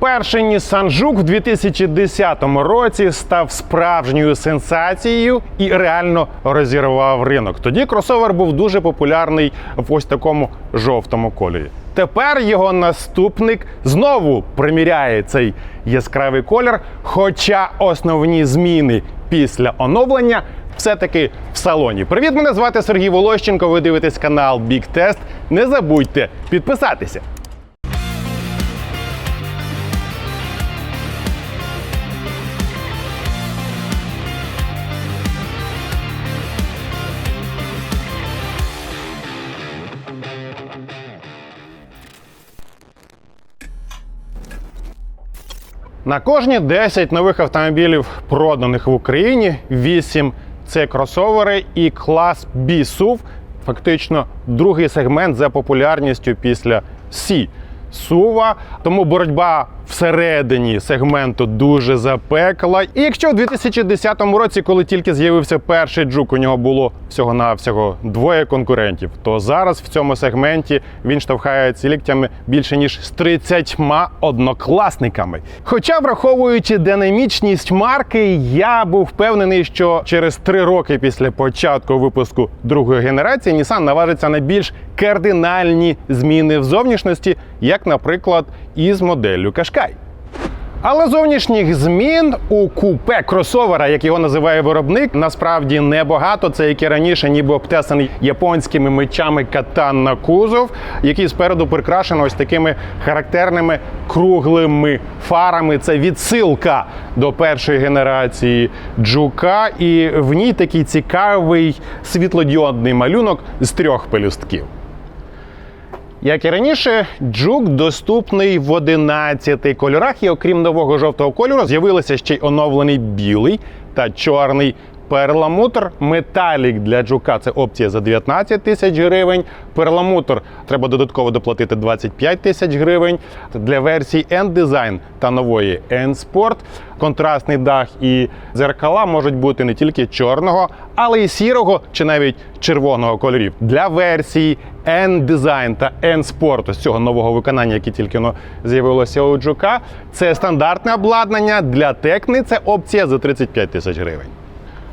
Перший Nissan Juke в 2010 році став справжньою сенсацією і реально розірвав ринок. Тоді кросовер був дуже популярний в ось такому жовтому кольорі. Тепер його наступник знову приміряє цей яскравий колір. Хоча основні зміни після оновлення все-таки в салоні. Привіт, мене звати Сергій Волощенко. Ви дивитесь канал Big Test. Не забудьте підписатися. На кожні 10 нових автомобілів, проданих в Україні, 8 це кросовери і клас B SUV, фактично другий сегмент за популярністю після C сува. Тому боротьба всередині сегменту дуже запекла. І якщо в 2010 році, коли тільки з'явився перший джук, у нього було всього-навсього двоє конкурентів, то зараз в цьому сегменті він штовхається ліктями більше ніж з 30 однокласниками. Хоча, враховуючи динамічність марки, я був впевнений, що через три роки після початку випуску другої генерації Nissan наважиться на більш кардинальні зміни в зовнішності, як, наприклад, із моделлю Qashqai. Але зовнішніх змін у купе кросовера, як його називає виробник, насправді небагато. Це як і раніше, ніби обтесаний японськими мечами катан на кузов, який спереду прикрашено ось такими характерними круглими фарами. Це відсилка до першої генерації джука, і в ній такий цікавий світлодіодний малюнок з трьох пелюстків. Як і раніше, джук доступний в 11 кольорах, і окрім нового жовтого кольору, з'явилися ще й оновлений білий та чорний перламутр. Металік для джука це опція за 19 тисяч гривень. Перламутр треба додатково доплатити 25 тисяч гривень. Для версій N-Design та нової N-Sport контрастний дах і дзеркала можуть бути не тільки чорного, але й сірого чи навіть червоного кольорів. Для версії N-Design та N-Sport з цього нового виконання, яке тільки но з'явилося у джука, це стандартне обладнання. Для Текни це опція за 35 тисяч гривень.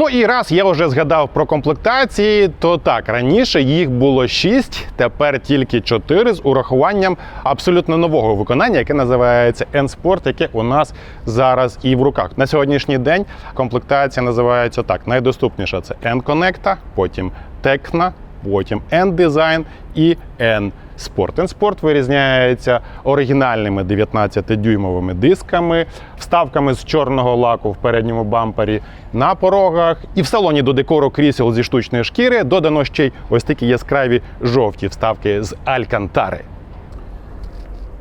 Ну і раз я вже згадав про комплектації, то так раніше їх було 6, тепер тільки 4 з урахуванням абсолютно нового виконання, яке називається N-Sport, яке у нас зараз і в руках. На сьогоднішній день комплектація називається так: найдоступніша це N-Connecta, потім Tecna, потім N-Design і N. Sport. N-Sport вирізняється оригінальними 19-дюймовими дисками, вставками з чорного лаку в передньому бампері на порогах. І в салоні до декору крісел зі штучної шкіри додано ще й ось такі яскраві жовті вставки з алькантари.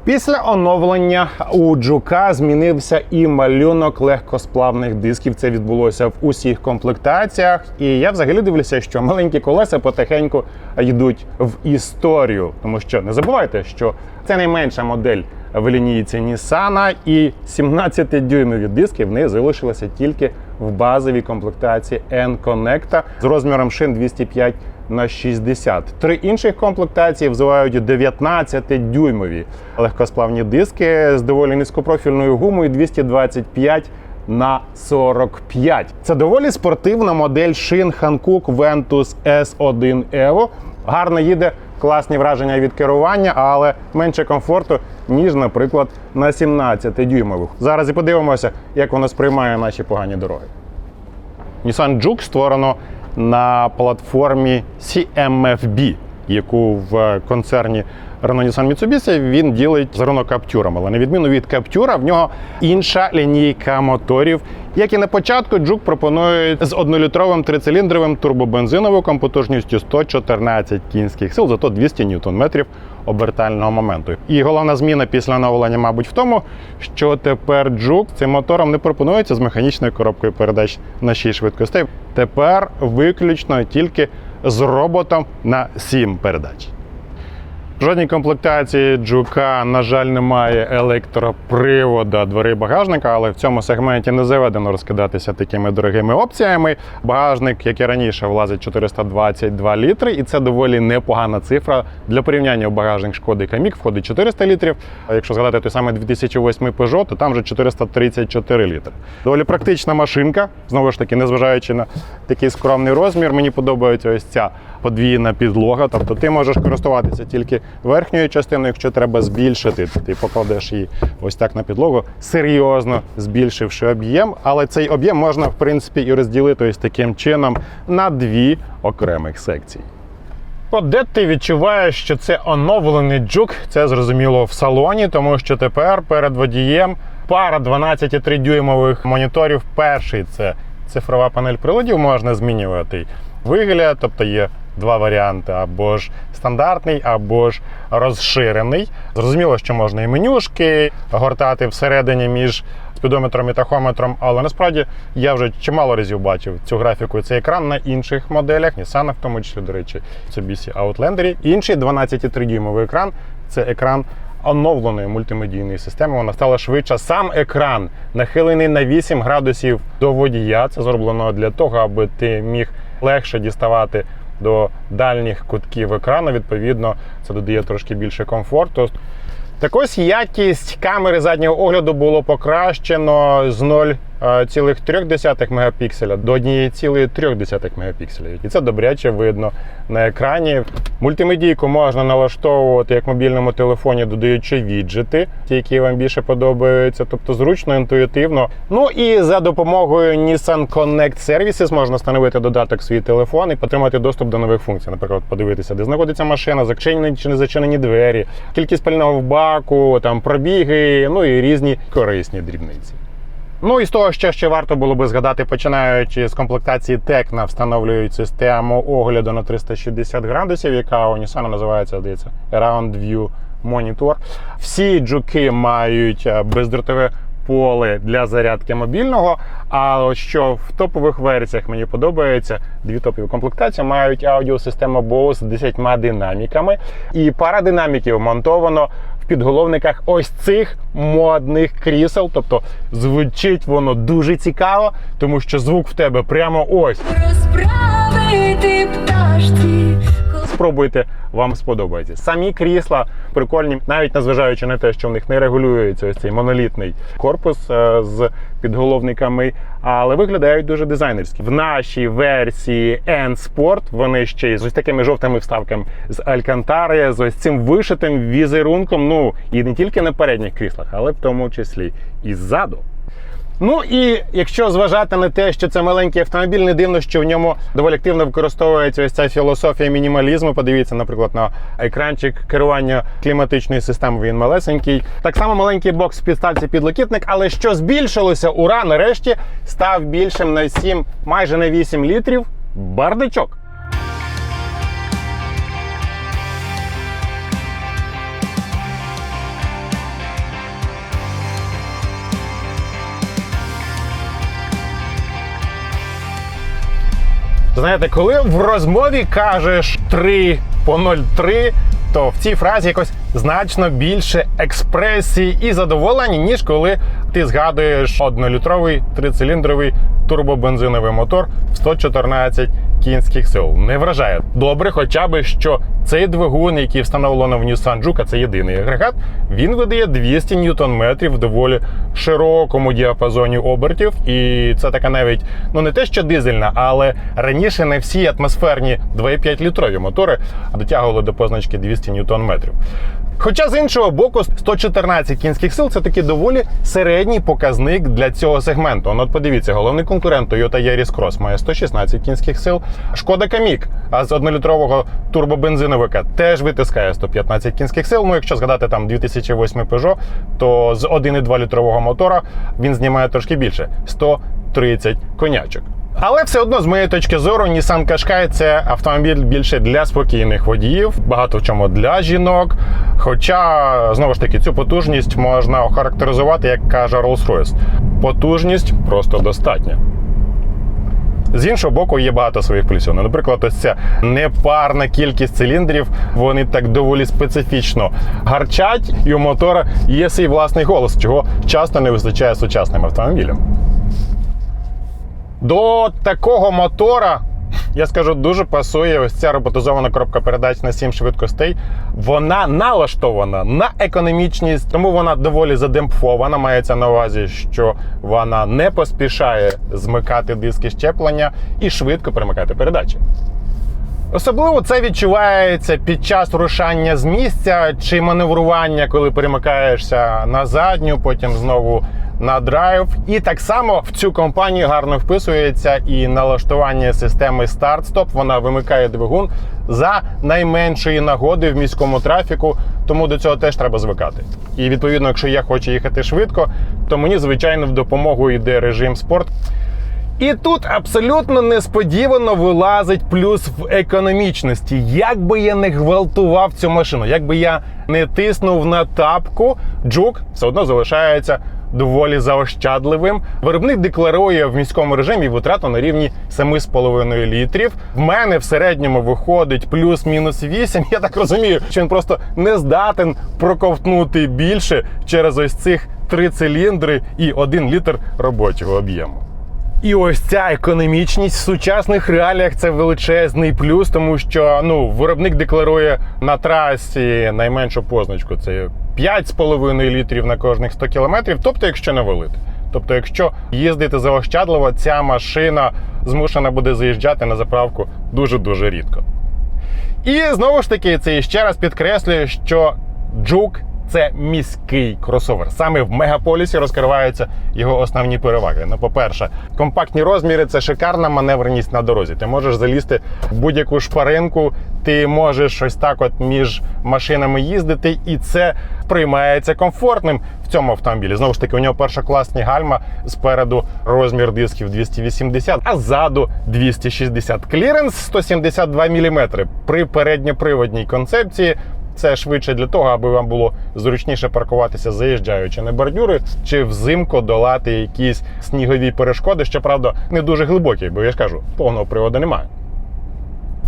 Після оновлення у джука змінився і малюнок легкосплавних дисків. Це відбулося в усіх комплектаціях. І я взагалі дивлюся, що маленькі колеса потихеньку йдуть в історію. Тому що не забувайте, що це найменша модель в лінійці Nissan, і 17-дюймові диски в неї залишилися тільки в базовій комплектації N-Connecta з розміром шин 205 на 60. Три інших комплектації взивають 19-дюймові легкосплавні диски з доволі низькопрофільною гумою 225 на 45. Це доволі спортивна модель шин Hankook Ventus S1 Evo. Гарно їде, класні враження від керування, але менше комфорту, ніж, наприклад, на 17-дюймових. Зараз і подивимося, як воно сприймає наші погані дороги. Nissan Juke створено на платформі CMFB, яку в концерні Renault Nissan Mitsubishi він ділить з Renault Captur. Але на відміну від Captur, в нього інша лінійка моторів. Як і на початку, Juke пропонує з однолітровим трициліндровим турбобензиновиком потужністю 114 кінських сил, зато 200 ньютон-метрів обертального моменту. І головна зміна після оновлення, мабуть, в тому, що тепер Juke цим мотором не пропонується з механічною коробкою передач на 6 швидкостей. Тепер виключно тільки з роботом на 7 передач. Жодній комплектації джука, на жаль, немає електропривода дверей багажника, але в цьому сегменті не заведено розкидатися такими дорогими опціями. Багажник, як і раніше, влазить 422 літри, і це доволі непогана цифра. Для порівняння в багажник шкоди Камік входить 400 літрів. А якщо згадати той самий 2008 Peugeot, то там вже 434 літри. Доволі практична машинка. Знову ж таки, незважаючи на такий скромний розмір, мені подобається ось ця подвійна підлога. Тобто ти можеш користуватися тільки верхньою частиною, якщо треба збільшити, ти покладеш її ось так на підлогу, серйозно збільшивши об'єм. Але цей об'єм можна в принципі і розділити ось таким чином на дві окремих секції. От де ти відчуваєш, що це оновлений джук, це зрозуміло в салоні, тому що тепер перед водієм пара 12,3 дюймових моніторів. Перший це цифрова панель приладів, можна змінювати вигляд, тобто є два варіанти: або ж стандартний, або ж розширений. Зрозуміло, що можна і менюшки гортати всередині між спідометром і тахометром, але насправді я вже чимало разів бачив цю графіку, цей екран на інших моделях, Nissan, в тому числі, до речі, Mitsubishi Outlander. Інший 12,3 дюймовий екран це екран. Оновленої мультимедійної системи вона стала швидша. Сам екран нахилений на 8 градусів до водія. Це зроблено для того, аби ти міг легше діставати до дальніх кутків екрану. Відповідно, це додає трошки більше комфорту. Так ось якість камери заднього огляду було покращено з 0,3 мегапікселя до 1,3 мегапікселя. І це добряче видно на екрані. Мультимедійку можна налаштовувати як в мобільному телефоні, додаючи віджити, ті, які вам більше подобаються, тобто зручно, інтуїтивно. Ну і за допомогою Nissan Connect Services можна встановити додаток в свій телефон і отримати доступ до нових функцій. Наприклад, подивитися, де знаходиться машина, зачинені чи не зачинені двері, кількість пального в баку, там пробіги, ну і різні корисні дрібниці. Ну і з того, що ще варто було би згадати, починаючи з комплектації Tecna, встановлюють систему огляду на 360 градусів, яка у Nissan називається здається, Round View Monitor. Всі джуки мають е, бездротове поле для зарядки мобільного. А що в топових версіях мені подобається, дві топові комплектації мають аудіосистему Bose з 10 динаміками, і пара динаміків монтовано підголовниках ось цих модних крісел. Тобто звучить воно дуже цікаво, тому що звук в тебе прямо ось. розправити пташці. Спробуйте, вам сподобається. Самі крісла прикольні, навіть незважаючи на те, що в них не регулюється ось цей монолітний корпус е, з підголовниками, але виглядають дуже дизайнерські. В нашій версії N Sport вони ще й з ось такими жовтими вставками з Алькантари, з ось цим вишитим візерунком. Ну і не тільки на передніх кріслах, але в тому числі і ззаду. Ну і якщо зважати на те, що це маленький автомобіль, не дивно, що в ньому доволі активно використовується ось ця філософія мінімалізму. Подивіться, наприклад, на екранчик керування кліматичною системою. Він малесенький. Так само маленький бокс підставці підлокітник, але що збільшилося, ура, нарешті став більшим на 7, майже на 8 літрів. Бардачок. Знаєте, коли в розмові кажеш 3 по 0,3, то в цій фразі якось значно більше експресії і задоволення, ніж коли ти згадуєш однолітровий трициліндровий турбобензиновий мотор в 114 кінських сил. Не вражає. Добре, хоча б що цей двигун, який встановлено в Nissan Juke, це єдиний агрегат, він видає 200 ньютон-метрів в доволі широкому діапазоні обертів. І це така навіть ну не те, що дизельна, але раніше не всі атмосферні 2,5 літрові мотори дотягували до позначки 200 ньютон-метрів. Хоча з іншого боку, 114 кінських сил це такий доволі середній показник для цього сегменту. Ну, от подивіться, головний конкурент Toyota Yaris Cross має 116 кінських сил. Шкода Камік, з однолітрового турбобензиновика теж витискає 115 кінських сил. Ну, якщо згадати там 2008 Peugeot, то з 1,2 літрового мотора він знімає трошки більше 130 конячок. Але все одно, з моєї точки зору, Nissan Qashqai – це автомобіль більше для спокійних водіїв, багато в чому для жінок. Хоча, знову ж таки, цю потужність можна охарактеризувати, як каже Rolls-Royce. Потужність просто достатня. З іншого боку, є багато своїх плюсів. Ну, Наприклад, ось ця непарна кількість циліндрів, вони так доволі специфічно гарчать, і у мотора є свій власний голос, чого часто не вистачає сучасним автомобілям. До такого мотора, я скажу, дуже пасує ось ця роботизована коробка передач на 7 швидкостей. Вона налаштована на економічність, тому вона доволі задемпфована. Мається на увазі, що вона не поспішає змикати диски щеплення і швидко перемикати передачі. Особливо це відчувається під час рушання з місця чи маневрування, коли перемикаєшся на задню, потім знову на драйв. І так само в цю компанію гарно вписується і налаштування системи старт-стоп. Вона вимикає двигун за найменшої нагоди в міському трафіку, тому до цього теж треба звикати. І відповідно, якщо я хочу їхати швидко, то мені звичайно в допомогу йде режим спорт. І тут абсолютно несподівано вилазить плюс в економічності. Як би я не гвалтував цю машину, як би я не тиснув на тапку, джук все одно залишається доволі заощадливим. Виробник декларує в міському режимі витрату на рівні 7,5 літрів. В мене в середньому виходить плюс-мінус 8. Я так розумію, що він просто не здатен проковтнути більше через ось цих три циліндри і один літр робочого об'єму. І ось ця економічність в сучасних реаліях це величезний плюс, тому що ну виробник декларує на трасі найменшу позначку. Це 5,5 літрів на кожних 100 кілометрів. Тобто, якщо не валити. Тобто, якщо їздити заощадливо, ця машина змушена буде заїжджати на заправку дуже дуже рідко. І знову ж таки, це ще раз підкреслює, що джук це міський кросовер. Саме в мегаполісі розкриваються його основні переваги. Ну, по-перше, компактні розміри це шикарна маневреність на дорозі. Ти можеш залізти в будь-яку шпаринку, ти можеш ось так, от між машинами їздити, і це приймається комфортним в цьому автомобілі. Знову ж таки, у нього першокласні гальма спереду розмір дисків 280, а ззаду 260. Кліренс 172 мм. При передньоприводній концепції це швидше для того, аби вам було зручніше паркуватися, заїжджаючи на бордюри, чи взимку долати якісь снігові перешкоди. Щоправда, не дуже глибокі, бо я ж кажу, повного приводу немає.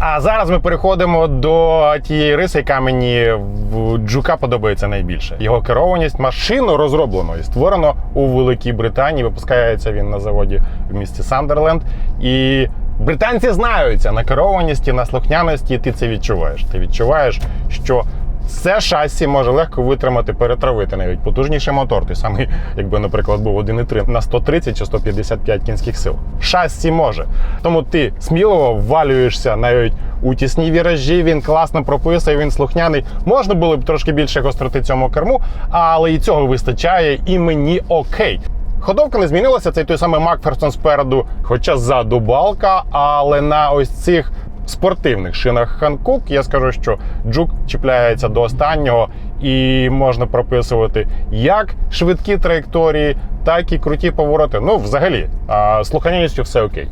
А зараз ми переходимо до тієї риси, яка мені в Джука подобається найбільше. Його керованість машину розроблено і створено у Великій Британії. Випускається він на заводі в місті Сандерленд. І британці знаються на керованості, на слухняності, і ти це відчуваєш. Ти відчуваєш, що це шасі може легко витримати, перетравити навіть потужніший мотор. Той самий, якби, наприклад, був 1,3 на 130 чи 155 кінських сил. Шасі може. Тому ти сміливо ввалюєшся навіть у тісні віражі. Він класно прописує, він слухняний. Можна було б трошки більше гострити цьому керму, але і цього вистачає, і мені окей. Ходовка не змінилася, цей той самий Макферсон спереду, хоча ззаду балка, але на ось цих спортивних шинах Ханкук я скажу, що джук чіпляється до останнього і можна прописувати як швидкі траєкторії, так і круті повороти. Ну, взагалі, а, слуханістю все окей.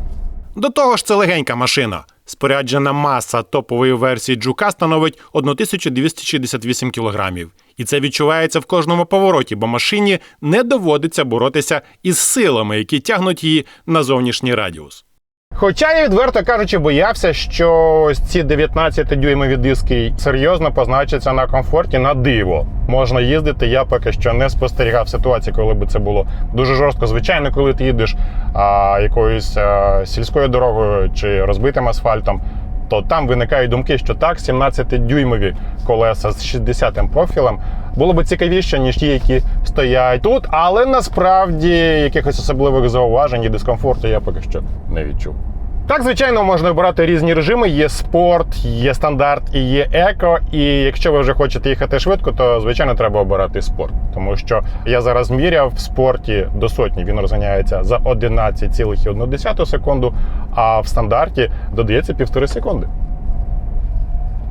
До того ж, це легенька машина. Споряджена маса топової версії Джука становить 1268 кілограмів. І це відчувається в кожному повороті, бо машині не доводиться боротися із силами, які тягнуть її на зовнішній радіус. Хоча я відверто кажучи, боявся, що ці 19-дюймові диски серйозно позначаться на комфорті на диво. Можна їздити. Я поки що не спостерігав ситуації, коли би це було дуже жорстко. Звичайно, коли ти їдеш а, якоюсь а, сільською дорогою чи розбитим асфальтом, то там виникають думки, що так, 17-дюймові колеса з 60-м профілем було б цікавіше, ніж ті, які стоять тут, але насправді якихось особливих зауважень і дискомфорту я поки що не відчув. Так, звичайно, можна обирати різні режими. Є спорт, є стандарт і є еко. І якщо ви вже хочете їхати швидко, то звичайно треба обирати спорт. Тому що я зараз міряв в спорті до сотні. Він розганяється за 11,1 секунду, а в стандарті додається півтори секунди.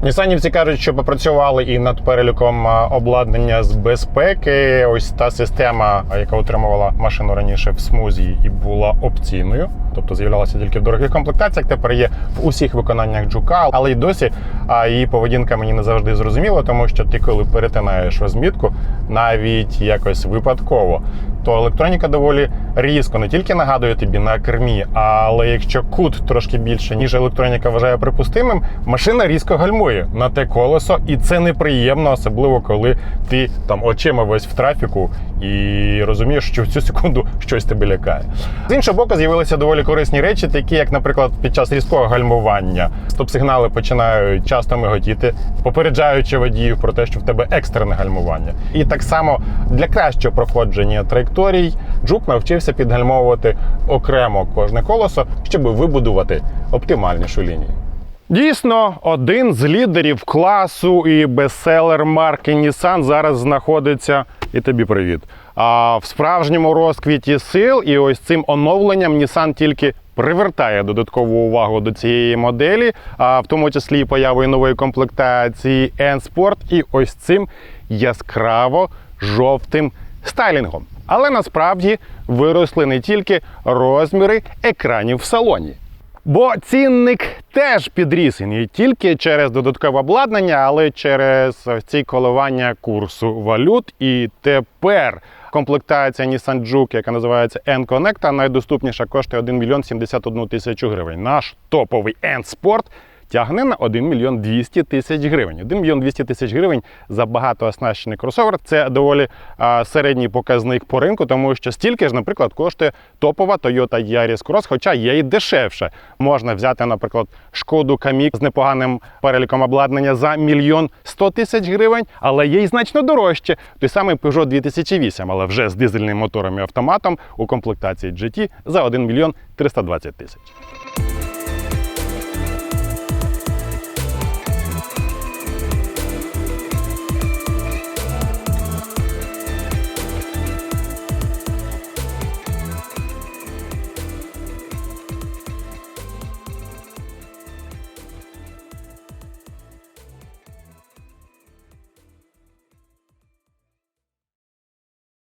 Нісанівці кажуть, що попрацювали і над переліком обладнання з безпеки. Ось та система, яка утримувала машину раніше в смузі і була опційною, тобто з'являлася тільки в дорогих комплектаціях. Тепер є в усіх виконаннях джука, але й досі а, її поведінка мені не завжди зрозуміла, тому що ти, коли перетинаєш розмітку, навіть якось випадково, то електроніка доволі різко не тільки нагадує тобі на кермі, але якщо кут трошки більше, ніж електроніка вважає припустимим, машина різко гальмує на те колесо, і це неприємно, особливо коли ти там очима весь в трафіку і розумієш, що в цю секунду щось тебе лякає. З іншого боку, з'явилися доволі корисні речі, такі як, наприклад, під час різкого гальмування стоп-сигнали починають часто миготіти, попереджаючи водіїв про те, що в тебе екстрене гальмування. І так само для кращого проходження траєкторій Джук навчився підгальмовувати окремо кожне колесо, щоб вибудувати оптимальнішу лінію. Дійсно, один з лідерів класу і бестселер марки Nissan зараз знаходиться. І тобі привіт. А в справжньому розквіті сил, і ось цим оновленням Nissan тільки привертає додаткову увагу до цієї моделі, а в тому числі і появою нової комплектації N-Sport і ось цим яскраво жовтим стайлінгом. Але насправді виросли не тільки розміри екранів в салоні. Бо цінник теж підріс і не тільки через додаткове обладнання, але й через ці коливання курсу валют. І тепер комплектація Nissan Juke, яка називається N-Connect, найдоступніша коштує 1 мільйон 71 тисячу гривень. Наш топовий N-Sport тягне на 1 мільйон 200 тисяч гривень. 1 мільйон 200 тисяч гривень за багатооснащений кросовер. Це доволі а, середній показник по ринку, тому що стільки ж, наприклад, коштує топова Toyota Yaris Cross, хоча є і дешевше. Можна взяти, наприклад, шкоду Камік з непоганим переліком обладнання за мільйон 100 тисяч гривень, але є й значно дорожче. Той самий Peugeot 2008, але вже з дизельним мотором і автоматом у комплектації GT за 1 мільйон 320 тисяч.